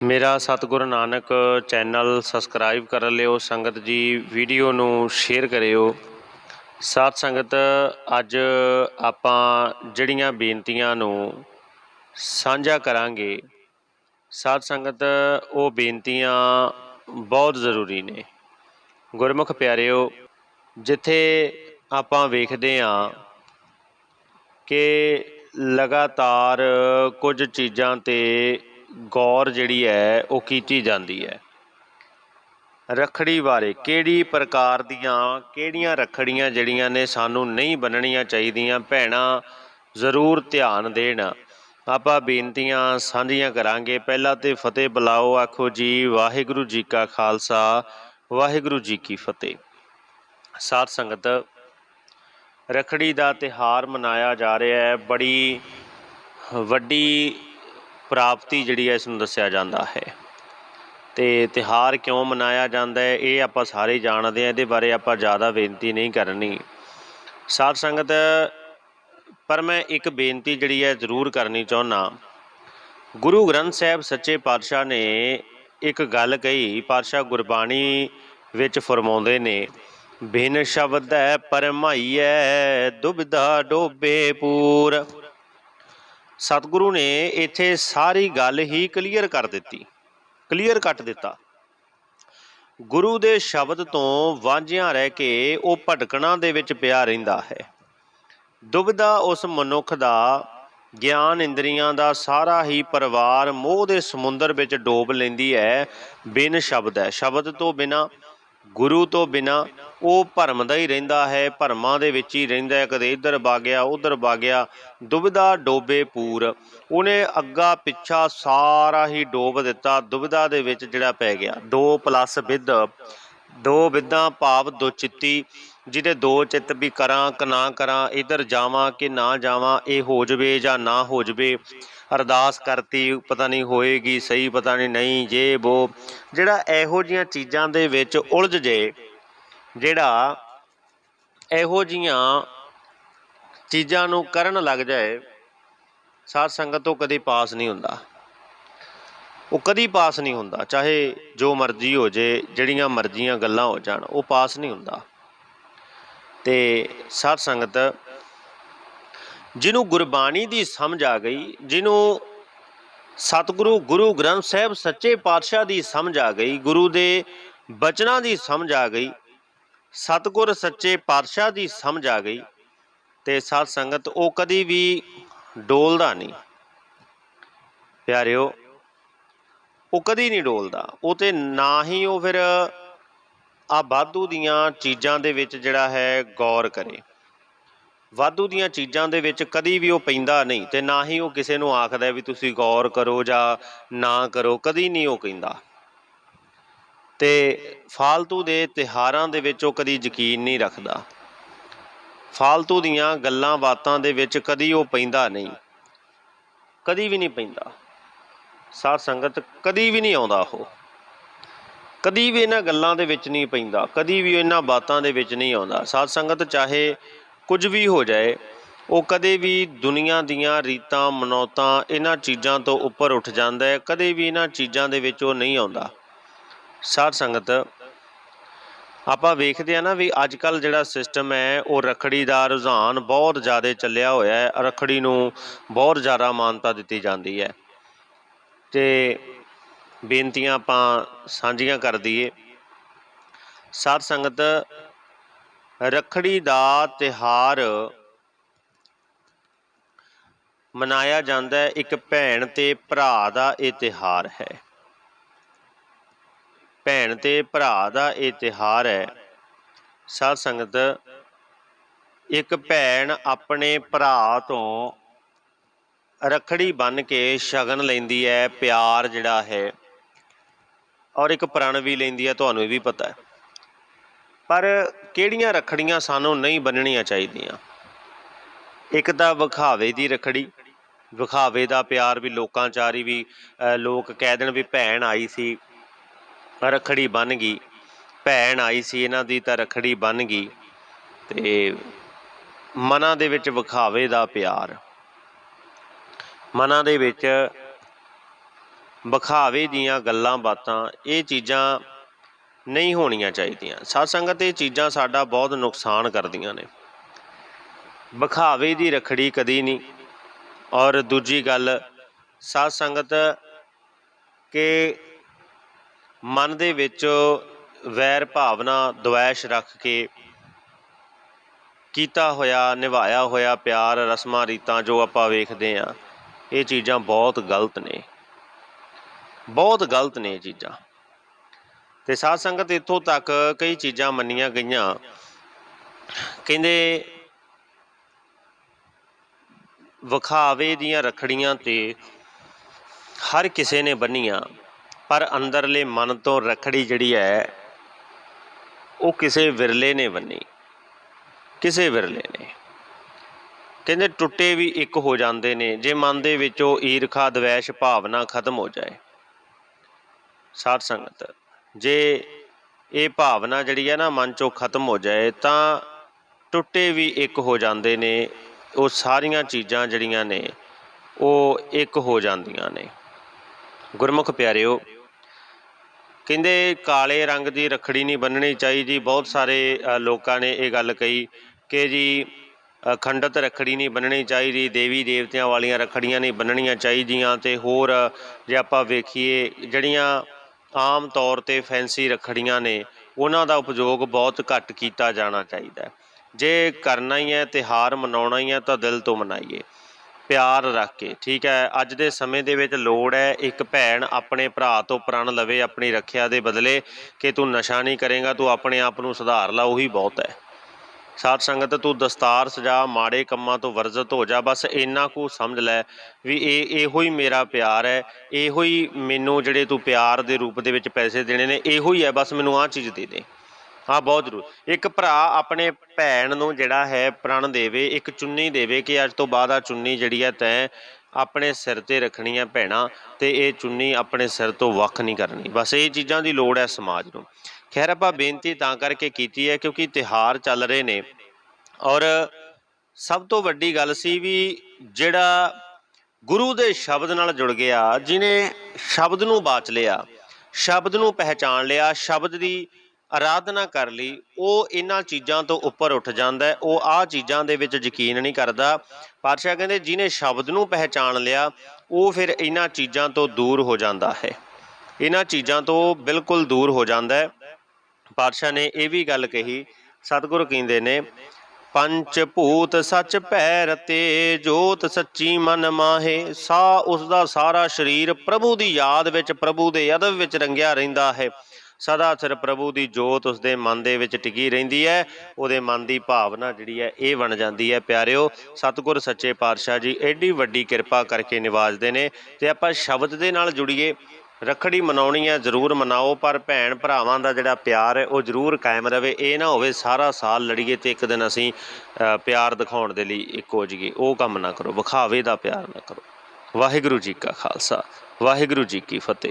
ਮੇਰਾ ਸਤਿਗੁਰੂ Nanak channel subscribe ਕਰ ਲਿਓ, ਸੰਗਤ ਜੀ ਵੀਡੀਓ ਨੂੰ ਸ਼ੇਅਰ ਕਰਿਓ। ਸਾਧ ਸੰਗਤ, ਅੱਜ ਆਪਾਂ ਜਿਹੜੀਆਂ ਬੇਨਤੀਆਂ ਨੂੰ ਸਾਂਝਾ ਕਰਾਂਗੇ, ਸਾਧ ਸੰਗਤ, ਉਹ ਬੇਨਤੀਆਂ ਬਹੁਤ ਜ਼ਰੂਰੀ ਨੇ। ਗੁਰਮੁਖ ਪਿਆਰਿਓ, ਜਿੱਥੇ ਆਪਾਂ ਵੇਖਦੇ ਹਾਂ ਕਿ ਲਗਾਤਾਰ ਕੁਝ ਚੀਜ਼ਾਂ ਤੇ ਗੌਰ ਜਿਹੜੀ ਹੈ, ਉਹ ਕੀਤੀ ਜਾਂਦੀ ਹੈ। ਰਖੜੀ ਬਾਰੇ ਕਿਹੜੀ ਪ੍ਰਕਾਰ ਦੀਆਂ, ਕਿਹੜੀਆਂ ਰਖੜੀਆਂ ਜਿਹੜੀਆਂ ਨੇ ਸਾਨੂੰ ਨਹੀਂ ਬੰਨਣੀਆਂ ਚਾਹੀਦੀਆਂ, ਭੈਣਾਂ ਜ਼ਰੂਰ ਧਿਆਨ ਦੇਣ। ਆਪਾਂ ਬੇਨਤੀਆਂ ਸਾਂਝੀਆਂ ਕਰਾਂਗੇ। ਪਹਿਲਾਂ ਤੇ ਫਤਿਹ ਬੁਲਾਓ, ਆਖੋ ਜੀ, ਵਾਹਿਗੁਰੂ ਜੀ ਕਾ ਖਾਲਸਾ, ਵਾਹਿਗੁਰੂ ਜੀ ਕੀ ਫਤਿਹ। ਸਾਧ ਸੰਗਤ, ਰਖੜੀ ਦਾ ਤਿਹਾਰ ਮਨਾਇਆ ਜਾ ਰਿਹਾ ਹੈ। ਬੜੀ ਵੱਡੀ ਪ੍ਰਾਪਤੀ ਜਿਹੜੀ ਹੈ ਇਸ ਨੂੰ ਦੱਸਿਆ ਜਾਂਦਾ ਹੈ। ਤੇ ਤਿਹਾਰ ਕਿਉਂ ਮਨਾਇਆ ਜਾਂਦਾ ਹੈ, ਇਹ ਆਪਾਂ ਸਾਰੇ ਜਾਣਦੇ ਹਾਂ, ਇਹਦੇ ਬਾਰੇ ਆਪਾਂ ਜ਼ਿਆਦਾ ਬੇਨਤੀ ਨਹੀਂ ਕਰਨੀ। ਸਾਧ ਸੰਗਤ, ਪਰ ਮੈਂ ਇੱਕ ਬੇਨਤੀ ਜਿਹੜੀ ਹੈ ਜ਼ਰੂਰ ਕਰਨੀ ਚਾਹੁੰਦਾ ਗੁਰੂ ਗ੍ਰੰਥ ਸਾਹਿਬ ਸੱਚੇ ਪਾਤਸ਼ਾਹ ਨੇ ਇੱਕ ਗੱਲ ਕਹੀ, ਪਾਤਸ਼ਾਹ ਗੁਰਬਾਣੀ ਵਿੱਚ ਫਰਮਾਉਂਦੇ ਨੇ, ਬਿਨ ਸ਼ਬਦ ਹੈ ਪਰਮਾਈਐ ਦੁਬਿਧਾ ਡੋਬੇ ਪੂਰ। ਸਤਿਗੁਰੂ ਨੇ ਇੱਥੇ ਸਾਰੀ ਗੱਲ ਹੀ ਕਲੀਅਰ ਕਰ ਦਿੱਤੀ, ਕਲੀਅਰ ਕੱਟ ਦਿੱਤਾ। ਗੁਰੂ ਦੇ ਸ਼ਬਦ ਤੋਂ ਵਾਂਝਿਆਂ ਰਹਿ ਕੇ ਉਹ ਭਟਕਣਾ ਦੇ ਵਿੱਚ ਪਿਆ ਰਹਿੰਦਾ ਹੈ। ਦੁਬਦਾ ਉਸ ਮਨੁੱਖ ਦਾ, ਗਿਆਨ ਇੰਦਰੀਆਂ ਦਾ ਸਾਰਾ ਹੀ ਪਰਿਵਾਰ ਮੋਹ ਦੇ ਸਮੁੰਦਰ ਵਿੱਚ ਡੋਬ ਲੈਂਦੀ ਹੈ, ਬਿਨ ਸ਼ਬਦ ਹੈ। ਸ਼ਬਦ ਤੋਂ ਬਿਨਾ ਗੁਰੂ ਤੋਂ ਬਿਨਾ ਉਹ ਭਰਮ ਦਾ ਹੀ ਰਹਿੰਦਾ ਹੈ, ਭਰਮਾਂ ਦੇ ਵਿੱਚ ਹੀ ਰਹਿੰਦਾ ਹੈ। ਕਦੇ ਇੱਧਰ ਬਾਗਿਆ ਉੱਧਰ ਬਾਗਿਆ ਦੁਬਿਧਾ ਡੋਬੇ ਪੂਰ। ਉਹਨੇ ਅੱਗਾ ਪਿੱਛਾ ਸਾਰਾ ਹੀ ਡੋਬ ਦਿੱਤਾ। ਦੁਬਿਧਾ ਦੇ ਵਿੱਚ ਜਿਹੜਾ ਪੈ ਗਿਆ, ਦੋ ਪਲੱਸ ਵਿਦ ਦੋ ਵਿਦਾਂ ਭਾਵ ਦੋ ਚਿੱਤੀ। ਜਿਹਦੇ ਦੋ ਚਿੱਤ ਵੀ ਕਰਾਂ ਕਿ ਨਾ ਕਰਾਂ, ਇੱਧਰ ਜਾਵਾਂ ਕਿ ਨਾ ਜਾਵਾਂ, ਇਹ ਹੋ ਜਵੇ ਜਾਂ ਨਾ ਹੋ ਜਵੇ, ਅਰਦਾਸ ਕਰਤੀ, ਪਤਾ ਨਹੀਂ ਹੋਏਗੀ ਸਹੀ, ਪਤਾ ਨਹੀਂ ਨਹੀਂ, ਜੇ ਉਹ ਜਿਹੜਾ ਇਹੋ ਜੀਆਂ ਚੀਜ਼ਾਂ ਦੇ ਵਿੱਚ ਉਲਝ ਜੇ, ਜਿਹੜਾ ਇਹੋ ਜੀਆਂ ਚੀਜ਼ਾਂ ਨੂੰ ਕਰਨ ਲੱਗ ਜਾਏ, ਸਾਧ ਸੰਗਤ ਤੋਂ ਕਦੇ ਪਾਸ ਨਹੀਂ ਹੁੰਦਾ। ਉਹ ਕਦੀ ਪਾਸ ਨਹੀਂ ਹੁੰਦਾ, ਚਾਹੇ ਜੋ ਮਰਜ਼ੀ ਹੋ ਜੇ, ਜਿਹੜੀਆਂ ਮਰਜ਼ੀਆਂ ਗੱਲਾਂ ਹੋ ਜਾਣ, ਉਹ ਪਾਸ ਨਹੀਂ ਹੁੰਦਾ। ਤੇ ਸਾਧ ਸੰਗਤ ਜਿਹਨੂੰ ਗੁਰਬਾਣੀ ਦੀ ਸਮਝ ਆ ਗਈ, ਜਿਹਨੂੰ ਸਤਿਗੁਰੂ ਗੁਰੂ ਗ੍ਰੰਥ ਸਾਹਿਬ ਸੱਚੇ ਪਾਤਸ਼ਾਹ ਦੀ ਸਮਝ ਆ ਗਈ, ਗੁਰੂ ਦੇ ਬਚਨਾਂ ਦੀ ਸਮਝ ਆ ਗਈ, ਸਤਿਗੁਰ ਸੱਚੇ ਪਾਤਸ਼ਾਹ ਦੀ ਸਮਝ ਆ ਗਈ ਤੇ ਸਾਧ ਸੰਗਤ ਉਹ ਕਦੀ ਵੀ ਡੋਲਦਾ ਨਹੀਂ। ਪਿਆਰਿਓ, ਉਹ ਕਦੀ ਨਹੀਂ ਡੋਲਦਾ, ਉਹ ਤੇ ਨਾ ਹੀ ਉਹ ਫਿਰ ਆ ਵਾਧੂ ਦੀਆਂ ਚੀਜ਼ਾਂ ਦੇ ਵਿੱਚ ਜਿਹੜਾ ਹੈ ਗੌਰ ਕਰੇ। ਵਾਧੂ ਦੀਆਂ ਚੀਜ਼ਾਂ ਦੇ ਵਿੱਚ ਕਦੀ ਵੀ ਉਹ ਪੈਂਦਾ ਨਹੀਂ ਤੇ ਨਾ ਹੀ ਉਹ ਕਿਸੇ ਨੂੰ ਆਖਦਾ ਵੀ ਤੁਸੀਂ ਗੌਰ ਕਰੋ ਜਾਂ ਨਾ ਕਰੋ, ਕਦੀ ਨਹੀਂ ਉਹ ਕਹਿੰਦਾ ਤੇ ਫਾਲਤੂ ਦੇ ਤਿਹਾਰਾਂ ਦੇ ਵਿੱਚ ਉਹ ਕਦੀ ਯਕੀਨ ਨਹੀਂ ਰੱਖਦਾ। ਫਾਲਤੂ ਦੀਆਂ ਗੱਲਾਂ ਬਾਤਾਂ ਦੇ ਵਿੱਚ ਕਦੀ ਉਹ ਪੈਂਦਾ ਨਹੀਂ। ਕਦੀ ਵੀ ਨਹੀਂ ਪੈਂਦਾ। ਸਾਧ ਸੰਗਤ ਕਦੀ ਵੀ ਨਹੀਂ ਆਉਂਦਾ ਉਹ। ਕਦੀ ਵੀ ਇਹਨਾਂ ਗੱਲਾਂ ਦੇ ਵਿੱਚ ਨਹੀਂ ਪੈਂਦਾ, ਕਦੀ ਵੀ ਇਹਨਾਂ ਬਾਤਾਂ ਦੇ ਵਿੱਚ ਨਹੀਂ ਆਉਂਦਾ। ਸਾਧ ਸੰਗਤ ਚਾਹੇ ਕੁਝ ਵੀ ਹੋ ਜਾਏ, ਉਹ ਕਦੇ ਵੀ ਦੁਨੀਆ ਦੀਆਂ ਰੀਤਾਂ, ਮਨੌਤਾਂ ਇਹਨਾਂ ਚੀਜ਼ਾਂ ਤੋਂ ਉੱਪਰ ਉੱਠ ਜਾਂਦਾ ਹੈ, ਕਦੇ ਵੀ ਇਹਨਾਂ ਚੀਜ਼ਾਂ ਦੇ ਵਿੱਚ ਉਹ ਨਹੀਂ ਆਉਂਦਾ। ਸਾਧ ਸੰਗਤ, ਆਪਾਂ ਵੇਖਦੇ ਆ ਨਾ ਵੀ ਅੱਜ ਕੱਲ ਜਿਹੜਾ ਸਿਸਟਮ ਹੈ, ਉਹ ਰਖੜੀ ਦਾ ਰੁਝਾਨ ਬਹੁਤ ਜ਼ਿਆਦਾ ਚੱਲਿਆ ਹੋਇਆ ਹੈ, ਰਖੜੀ ਨੂੰ ਬਹੁਤ ਜ਼ਿਆਦਾ ਮਾਨਤਾ ਦਿੱਤੀ ਜਾਂਦੀ ਹੈ। ਤੇ ਬੇਨਤੀਆਂ ਆਪਾਂ ਸਾਂਝੀਆਂ ਕਰ ਦਈਏ। ਸਾਧ ਸੰਗਤ, ਰਖੜੀ ਦਾ ਤਿਹਾਰ ਮਨਾਇਆ ਜਾਂਦਾ ਹੈ। ਇੱਕ ਭੈਣ ਤੇ ਭਰਾ ਦਾ ਇਹ ਤਿਹਾਰ ਹੈ। ਭੈਣ ਤੇ ਭਰਾ ਦਾ ਇਹ ਤਿਹਾਰ ਹੈ। ਸਾਧ ਸੰਗਤ, ਇੱਕ ਭੈਣ ਆਪਣੇ ਭਰਾ ਤੋਂ ਰਖੜੀ ਬੰਨ ਕੇ ਸ਼ਗਨ ਲੈਂਦੀ ਹੈ। ਪਿਆਰ ਜਿਹੜਾ ਹੈ ਔਰ ਇੱਕ ਪ੍ਰਣ ਵੀ ਲੈਂਦੀ ਹੈ ਤੁਹਾਨੂੰ ਇਹ ਵੀ ਪਤਾ ਹੈ। ਪਰ ਕਿਹੜੀਆਂ ਰਖੜੀਆਂ ਸਾਨੂੰ ਨਹੀਂ ਬੰਨਣੀਆਂ ਚਾਹੀਦੀਆਂ? ਇੱਕ ਤਾਂ ਵਿਖਾਵੇ ਦੀ ਰਖੜੀ, ਵਿਖਾਵੇ ਦਾ ਪਿਆਰ ਵੀ ਲੋਕਾਂ ਚਾਰੀ ਵੀ ਲੋਕ ਕਹਿ ਦੇਣ ਵੀ ਭੈਣ ਆਈ ਸੀ, ਰਖੜੀ ਬਣ ਗਈ। ਭੈਣ ਆਈ ਸੀ, ਇਹਨਾਂ ਦੀ ਤਾਂ ਰਖੜੀ ਬਣ ਗਈ। ਤੇ ਮਨਾਂ ਦੇ ਵਿੱਚ ਵਿਖਾਵੇ ਦਾ ਪਿਆਰ। ਮਨਾਂ ਦੇ ਵਿੱਚ ਵਿਖਾਵੇ ਦੀਆਂ ਗੱਲਾਂ ਬਾਤਾਂ, ਇਹ ਚੀਜ਼ਾਂ ਨਹੀਂ ਹੋਣੀਆਂ ਚਾਹੀਦੀਆਂ। ਸਾਧ ਸੰਗਤ ਇਹ ਚੀਜ਼ਾਂ ਸਾਡਾ ਬਹੁਤ ਨੁਕਸਾਨ ਕਰਦੀਆਂ ਨੇ। ਵਿਖਾਵੇ ਦੀ ਰਖੜੀ ਕਦੀ ਨਹੀਂ। ਔਰ ਦੂਜੀ ਗੱਲ ਸਾਧ ਸੰਗਤ ਕਿ ਮਨ ਦੇ ਵਿੱਚ ਵੈਰ ਭਾਵਨਾ, ਦੁਆਇਸ਼ ਰੱਖ ਕੇ ਕੀਤਾ ਹੋਇਆ, ਨਿਭਾਇਆ ਹੋਇਆ ਪਿਆਰ, ਰਸਮਾਂ, ਰੀਤਾਂ ਜੋ ਆਪਾਂ ਵੇਖਦੇ ਆ ਇਹ ਚੀਜ਼ਾਂ ਬਹੁਤ ਗਲਤ ਨੇ। ਬਹੁਤ ਗਲਤ ਨੇ ਇਹ ਚੀਜ਼ਾਂ। ਤੇ ਸਾਧ ਸੰਗਤ ਇੱਥੋਂ ਤੱਕ ਕਈ ਚੀਜ਼ਾਂ ਮੰਨੀਆਂ ਗਈਆਂ। ਕਹਿੰਦੇ, ਵਿਖਾਵੇ ਦੀਆਂ ਰਖੜੀਆਂ ਤੇ ਹਰ ਕਿਸੇ ਨੇ ਬੰਨੀਆਂ, ਪਰ ਅੰਦਰਲੇ ਮਨ ਤੋਂ ਰਖੜੀ ਜਿਹੜੀ ਹੈ, ਉਹ ਕਿਸੇ ਵਿਰਲੇ ਨੇ ਬੰਨੀ। ਕਿਸੇ ਵਿਰਲੇ ਨੇ। ਕਹਿੰਦੇ, ਟੁੱਟੇ ਵੀ ਇੱਕ ਹੋ ਜਾਂਦੇ ਨੇ। ਜੇ ਮਨ ਦੇ ਵਿੱਚੋਂ ਈਰਖਾ, ਦਵੈਸ਼, ਭਾਵਨਾ ਖਤਮ ਹੋ ਜਾਏ ਸਾਧ ਸੰਗਤ ਜੇ ਇਹ ਭਾਵਨਾ ਜਿਹੜੀ ਹੈ ਨਾ ਮਨ ਚੋਂ ਖਤਮ ਹੋ ਜਾਏ ਤਾਂ ਟੁੱਟੇ ਵੀ ਇੱਕ ਹੋ ਜਾਂਦੇ ਨੇ ਉਹ ਸਾਰੀਆਂ ਚੀਜ਼ਾਂ ਜਿਹੜੀਆਂ ਨੇ ਉਹ ਇੱਕ ਹੋ ਜਾਂਦੀਆਂ ਨੇ। ਗੁਰਮੁਖ ਪਿਆਰਿਓ ਕਹਿੰਦੇ ਕਾਲੇ ਰੰਗ ਦੀ ਰਖੜੀ ਨਹੀਂ ਬੰਨਣੀ ਚਾਹੀਦੀ। ਬਹੁਤ ਸਾਰੇ ਲੋਕਾਂ ਨੇ ਇਹ ਗੱਲ ਕਹੀ ਕਿ ਜੀ ਅ, ਖੰਡਤ ਰਖੜੀ ਨਹੀਂ ਬੰਨਣੀ ਚਾਹੀਦੀ ਦੇਵੀ ਦੇਵਤਿਆਂ ਵਾਲੀਆਂ ਰਖੜੀਆਂ ਨਹੀਂ ਬੰਨਣੀਆਂ ਚਾਹੀਦੀਆਂ ਤੇ ਹੋਰ ਜੇ ਆਪਾਂ ਵੇਖੀਏ ਜਿਹੜੀਆਂ ਆਮ ਤੌਰ ਤੇ ਫੈਂਸੀ ਰਖੜੀਆਂ ਨੇ ਉਹਨਾਂ ਦਾ ਉਪਯੋਗ ਬਹੁਤ ਘੱਟ ਕੀਤਾ ਜਾਣਾ ਚਾਹੀਦਾ ਹੈ। ਜੇ ਕਰਨਾ ਹੀ ਹੈ ਤਿਹਾਰ ਮਨਾਉਣਾ ਹੀ ਹੈ, ਤਾਂ ਦਿਲ ਤੋਂ ਮਨਾਈਏ। ਪਿਆਰ ਰੱਖ ਕੇ ਠੀਕ ਹੈ। ਅੱਜ ਦੇ ਸਮੇਂ ਦੇ ਵਿੱਚ ਲੋੜ ਹੈ ਇੱਕ ਭੈਣ ਆਪਣੇ ਭਰਾ ਤੋਂ ਪ੍ਰਣ ਲਵੇ, ਆਪਣੀ ਰੱਖਿਆ ਦੇ ਬਦਲੇ ਕਿ ਤੂੰ ਨਸ਼ਾ ਨਹੀਂ ਕਰੇਗਾ, ਤੂੰ ਆਪਣੇ ਆਪ ਨੂੰ ਸੁਧਾਰ ਲਾ, ਉਹੀ ਬਹੁਤ ਹੈ। ਸਾਧ ਸੰਗਤ, ਤੂੰ ਦਸਤਾਰ ਸਜਾ, ਮਾੜੇ ਕੰਮਾਂ ਤੋਂ ਵਰਜਤ ਹੋ ਜਾ, ਬਸ ਇੰਨਾ ਕੁ ਸਮਝ ਲੈ ਵੀ ਇਹ ਇਹੋ ਹੀ ਮੇਰਾ ਪਿਆਰ ਹੈ, ਇਹੋ ਹੀ ਮੈਨੂੰ ਜਿਹੜੇ ਤੂੰ ਪਿਆਰ ਦੇ ਰੂਪ ਦੇ ਵਿੱਚ ਪੈਸੇ ਦੇਣੇ ਨੇ, ਇਹੋ ਹੀ ਹੈ, ਬਸ ਮੈਨੂੰ ਆਹ ਚੀਜ਼ ਦੇ ਦੇ। ਹਾਂ ਬਹੁਤ ਜ਼ਰੂਰ। ਇੱਕ ਭਰਾ ਆਪਣੇ ਭੈਣ ਨੂੰ ਜਿਹੜਾ ਹੈ, ਪ੍ਰਣ ਦੇਵੇ, ਇੱਕ ਚੁੰਨੀ ਦੇਵੇ ਕਿ ਅੱਜ ਤੋਂ ਬਾਅਦ ਆ ਚੁੰਨੀ ਜਿਹੜੀ ਹੈ, ਤੈਂ ਆਪਣੇ ਸਿਰ ਤੇ ਰੱਖਣੀ ਹੈ ਭੈਣਾ, ਤੇ ਇਹ ਚੁੰਨੀ ਆਪਣੇ ਸਿਰ ਤੋਂ ਵੱਖ ਨਹੀਂ ਕਰਨੀ। ਬਸ ਇਹ ਚੀਜ਼ਾਂ ਦੀ ਲੋੜ ਹੈ ਸਮਾਜ ਨੂੰ। ਖੈਰ, ਆਪਾਂ ਬੇਨਤੀ ਤਾਂ ਕਰਕੇ ਕੀਤੀ ਹੈ ਕਿਉਂਕਿ ਤਿਹਾਰ ਚੱਲ ਰਹੇ ਨੇ। ਔਰ ਸਭ ਤੋਂ ਵੱਡੀ ਗੱਲ ਸੀ ਵੀ ਜਿਹੜਾ ਗੁਰੂ ਦੇ ਸ਼ਬਦ ਨਾਲ ਜੁੜ ਗਿਆ ਜਿਨੇ ਸ਼ਬਦ ਨੂੰ ਬਾਚ ਲਿਆ, ਸ਼ਬਦ ਨੂੰ ਪਹਿਚਾਣ ਲਿਆ, ਸ਼ਬਦ ਦੀ ਆਰਾਧਨਾ ਕਰ ਲਈ, ਉਹ ਇਹਨਾਂ ਚੀਜ਼ਾਂ ਤੋਂ ਉੱਪਰ ਉੱਠ ਜਾਂਦਾ ਉਹ ਆਹ ਚੀਜ਼ਾਂ ਦੇ ਵਿੱਚ ਯਕੀਨ ਨਹੀਂ ਕਰਦਾ। ਪਾਤਸ਼ਾਹ ਕਹਿੰਦੇ ਜਿਨੇ ਸ਼ਬਦ ਨੂੰ ਪਹਿਚਾਣ ਲਿਆ, ਉਹ ਫਿਰ ਇਹਨਾਂ ਚੀਜ਼ਾਂ ਤੋਂ ਦੂਰ ਹੋ ਜਾਂਦਾ ਹੈ। ਇਹਨਾਂ ਚੀਜ਼ਾਂ ਤੋਂ ਬਿਲਕੁਲ ਦੂਰ ਹੋ ਜਾਂਦਾ ਹੈ। ਪਾਤਸ਼ਾਹ ਨੇ ਇਹ ਵੀ ਗੱਲ ਕਹੀ, ਸਤਿਗੁਰੂ ਕਹਿੰਦੇ ਨੇ, ਪੰਚ ਭੂਤ ਸੱਚ ਭੈ ਰਤੇ ਜੋਤ ਸੱਚੀ ਮਨ ਮਾਹੇ ਸਾ ਉਸ ਦਾ ਸਾਰਾ ਸਰੀਰ ਪ੍ਰਭੂ ਦੀ ਯਾਦ ਵਿੱਚ, ਪ੍ਰਭੂ ਦੇ ਅਦਬ ਵਿੱਚ ਰੰਗਿਆ ਰਹਿੰਦਾ ਹੈ। ਸਦਾ ਸਿਰ ਪ੍ਰਭੂ ਦੀ ਜੋਤ ਉਸ ਦੇ ਮਨ ਦੇ ਵਿੱਚ ਟਿਕੀ ਰਹਿੰਦੀ ਹੈ, ਉਹਦੇ ਮਨ ਦੀ ਭਾਵਨਾ ਜਿਹੜੀ ਹੈ, ਇਹ ਬਣ ਜਾਂਦੀ ਹੈ। ਪਿਆਰਿਓ, ਸਤਿਗੁਰ ਸੱਚੇ ਪਾਤਸ਼ਾਹ ਜੀ, ਐਡੀ ਵੱਡੀ ਕਿਰਪਾ ਕਰਕੇ ਨਿਵਾਜਦੇ ਨੇ, ਤੇ ਆਪਾਂ ਸ਼ਬਦ ਦੇ ਨਾਲ ਜੁੜੀਏ। ਰੱਖੜੀ ਮਨਾਉਣੀ ਹੈ ਜ਼ਰੂਰ ਮਨਾਓ, ਪਰ ਭੈਣ ਭਰਾਵਾਂ ਦਾ ਜਿਹੜਾ ਪਿਆਰ ਹੈ, ਉਹ ਜ਼ਰੂਰ ਕਾਇਮ ਰਵੇ। ਇਹ ਨਾ ਹੋਵੇ ਸਾਰਾ ਸਾਲ ਲੜੀਏ ਤੇ ਇੱਕ ਦਿਨ ਅਸੀਂ ਪਿਆਰ ਦਿਖਾਉਣ ਦੇ ਲਈ ਇੱਕ ਹੋ ਜਾਈਏ ਉਹ ਕੰਮ ਨਾ ਕਰੋ, ਵਿਖਾਵੇ ਦਾ ਪਿਆਰ ਨਾ ਕਰੋ। ਵਾਹਿਗੁਰੂ ਜੀ ਕਾ ਖਾਲਸਾ, ਵਾਹਿਗੁਰੂ ਜੀ ਕੀ ਫਤਿਹ।